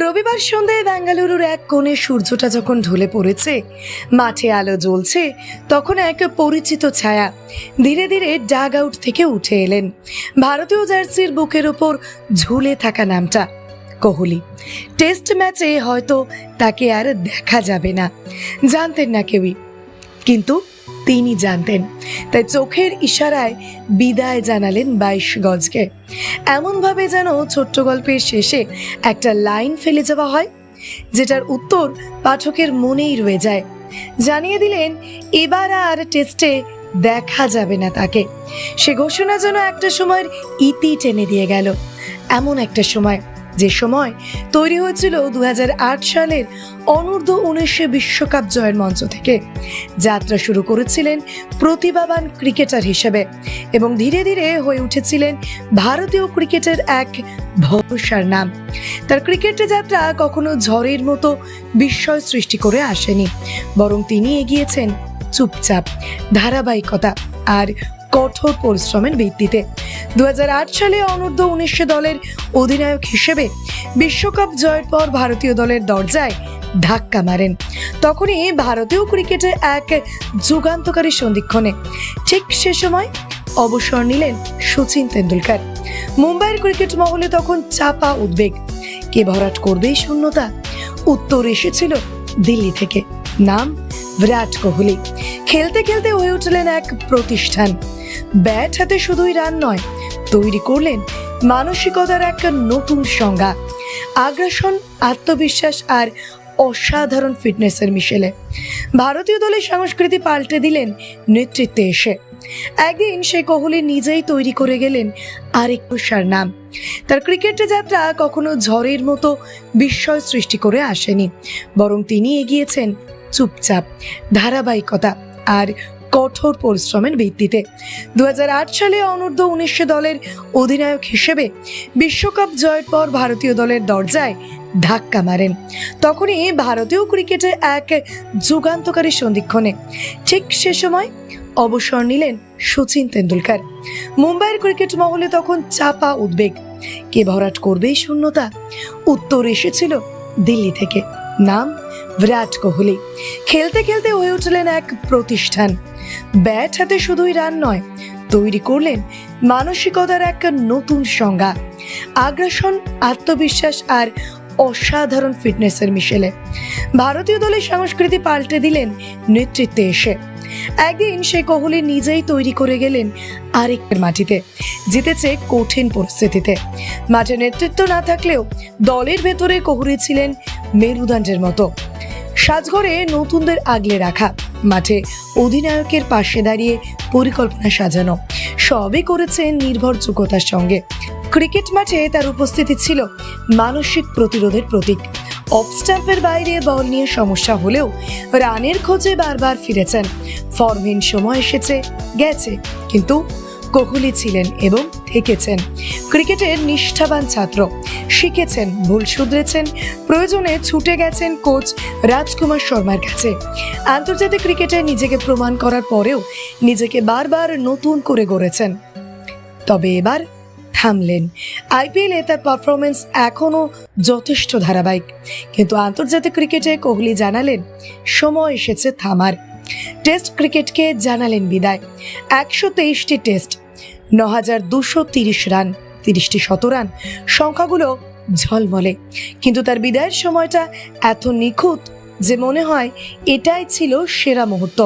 রবিবার সন্ধ্যায় বেঙ্গালুরুর এক কোণে সূর্যটা যখন ঢলে পড়েছে, মাঠে আলো জ্বলছে, তখন এক পরিচিত ছায়া ধীরে ধীরে ডাগ আউট থেকে উঠে এলেন। ভারতীয় জার্সির বুকের ওপর ঝুলে থাকা নামটা কোহলি। টেস্ট ম্যাচে হয়তো তাকে আর দেখা যাবে না, জানতেন না কেউই। কিন্তু তিনি জানতেন। তাই চোখের ইশারায় বিদায় জানালেন বাইশ গজকে। এমনভাবে যেন ছোট্ট গল্পের শেষে একটা লাইন ফেলে যাওয়া হয়, যেটার উত্তর পাঠকের মনেই রয়ে যায়। জানিয়ে দিলেন, এবার আর টেস্টে দেখা যাবে না তাকে। সে ঘোষণা যেন একটা সময়ের ইতি টেনে দিয়ে গেল। এমন একটা সময়। যে সময় তৈরি হয়েছিল দু হাজার আট সালের অনূর্ধ্ব উনিশে বিশ্বকাপ জয়ের মঞ্চ থেকে। যাত্রা শুরু করেছিলেন প্রতিভাবান ক্রিকেটার হিসেবে এবং ধীরে ধীরে হয়ে উঠেছিলেন ভারতীয় ক্রিকেটের এক ভরসার নাম। তার ক্রিকেট যাত্রা কখনো ঝড়ের মতো বিস্ময় সৃষ্টি করে আসেনি, বরং তিনি এগিয়েছেন চুপচাপ, ধারাবাহিকতা আর কঠোর পরিশ্রমের ভিত্তিতে। দুহাজার আট সালে অনূর্ধ্ব উনিশশো দলের অধিনায়ক হিসেবে বিশ্বকাপ জয়ের পর ভারতীয় দলের দরজায় ধাক্কা মারেন। তখনই ভারতীয় ক্রিকেটে এক যুগান্তকারী সন্ধিক্ষণে। ঠিক সে সময় অবসর নিলেন সচিন তেন্ডুলকার। মুম্বাইয়ের ক্রিকেট মহলে তখন চাপা উদ্বেগ। কে ভরাট করবে এই শূন্যতা? উত্তর এসেছিল দিল্লি থেকে। নাম বিরাট কোহলি। খেলতে খেলতে হয়ে উঠলেন এক প্রতিষ্ঠান। ব্যাট হাতে শুধুই রান নয়, তৈরি করলেন মানসিকতার এক নতুন সংজ্ঞা। আগ্রাসন, আত্মবিশ্বাস আর অসাধারণ ফিটনেসের মিশেলে। ভারতীয় দলের সংস্কৃতি পাল্টে দিলেন নেতৃত্বে এসে। একদিন সে কোহলি নিজেই তৈরি করে গেলেন আরেক পেশার নাম। তার ক্রিকেট যাত্রা কখনো ঝড়ের মতো বিস্ময় সৃষ্টি করে আসেনি, বরং তিনি এগিয়েছেন চুপচাপ, ধারাবাহিকতা আর কঠোর পরিশ্রমের ভিত্তিতে। দুহাজার আট সালে অনূর্ধ্ব উনিশশো দলের অধিনায়ক হিসেবে বিশ্বকাপ জয়ের পর ভারতীয় দলের দরজায় ধাক্কা মারেন। তখনই ভারতীয় ক্রিকেটে এক যুগান্তকারী সন্ধিক্ষণে ঠিক সে সময় অবসর নিলেন সচিন তেন্ডুলকার। মুম্বাইয়ের ক্রিকেট মহলে তখন চাপা উদ্বেগ। কে ভরাট করবে এই শূন্যতা? উত্তর এসেছিল দিল্লি থেকে। নাম বিরাট কোহলি। খেলতে খেলতে হয়ে উঠলেন এক প্রতিষ্ঠান। ব্যাট হাতে শুধুই রান নয়, তৈরি করলেন মানসিকতার এক নতুন সংজ্ঞা। আগ্রাসন, আত্মবিশ্বাস আর অসাধারণ ফিটনেসের মিশেলে। ভারতীয় দলের সংস্কৃতি পাল্টে দিলেন নেতৃত্বে এসে। একদিন সে কোহলি নিজেই তৈরি করে গেলেন আরেকটার মাটিতে। জিতেছে কঠিন পরিস্থিতিতে। মাঠে নেতৃত্ব না থাকলেও দলের ভেতরে কোহলি ছিলেন মেরুদণ্ডের মতো। সাজঘরে নতুনদের আগলে রাখা, মাঠে অধিনায়কের পাশে দাঁড়িয়ে পরিকল্পনা সাজানো, সবই করেছেন নির্ভরযোগ্যতার সঙ্গে। ক্রিকেট মাঠে তার উপস্থিতি ছিল মানসিক প্রতিরোধের প্রতীক। অফ স্টাম্পের বাইরে বল নিয়ে সমস্যা হলেও রানের খোঁজে বারবার ফিরেছেন। ফর্মহীন সময় এসেছে, গেছে, কিন্তু কোহলি ছিলেন এবং থেকেছেন। ক্রিকেটের নিষ্ঠাবান ছাত্র, শিখেছেন, ভুল শুধরেছেন, প্রয়োজনে ছুটে গেছেন কোচ রাজকুমার শর্মার কাছে। আন্তর্জাতিক ক্রিকেটে নিজেকে প্রমাণ করার পরেও নিজেকে বারবার নতুন করে গড়েছেন। তবে এবার থামলেন। আইপিএলে তার পারফরমেন্স এখনও যথেষ্ট ধারাবাহিক। কিন্তু আন্তর্জাতিক ক্রিকেটে কোহলি জানালেন, সময় এসেছে থামার। টেস্ট ক্রিকেটকে জানালেন বিদায়। একশো তেইশটি টেস্ট ন হাজার দুশো তিরিশ রান, তিরিশটি শতরান সংখ্যাগুলো ঝলমলে। কিন্তু তার বিদায়ের সময়টা এত নিখুঁত যে মনে হয় এটাই ছিল সেরা মুহূর্ত।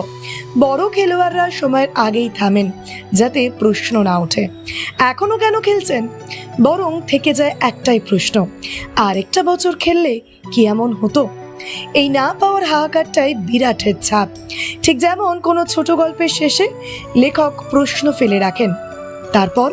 বড় খেলোয়াড়রা সময়ের আগেই থামেন, যাতে প্রশ্ন না ওঠে। এখনও কেন খেলছেন? বরং থেকে যায় একটাই প্রশ্ন, আরেকটা বছর খেললে কি এমন হতো? এই না পাওয়ার হাহাকারটাই বিরাটের ছাপ। ঠিক যেমন কোনো ছোট গল্পের শেষে লেখক প্রশ্ন ফেলে রাখেন, তারপর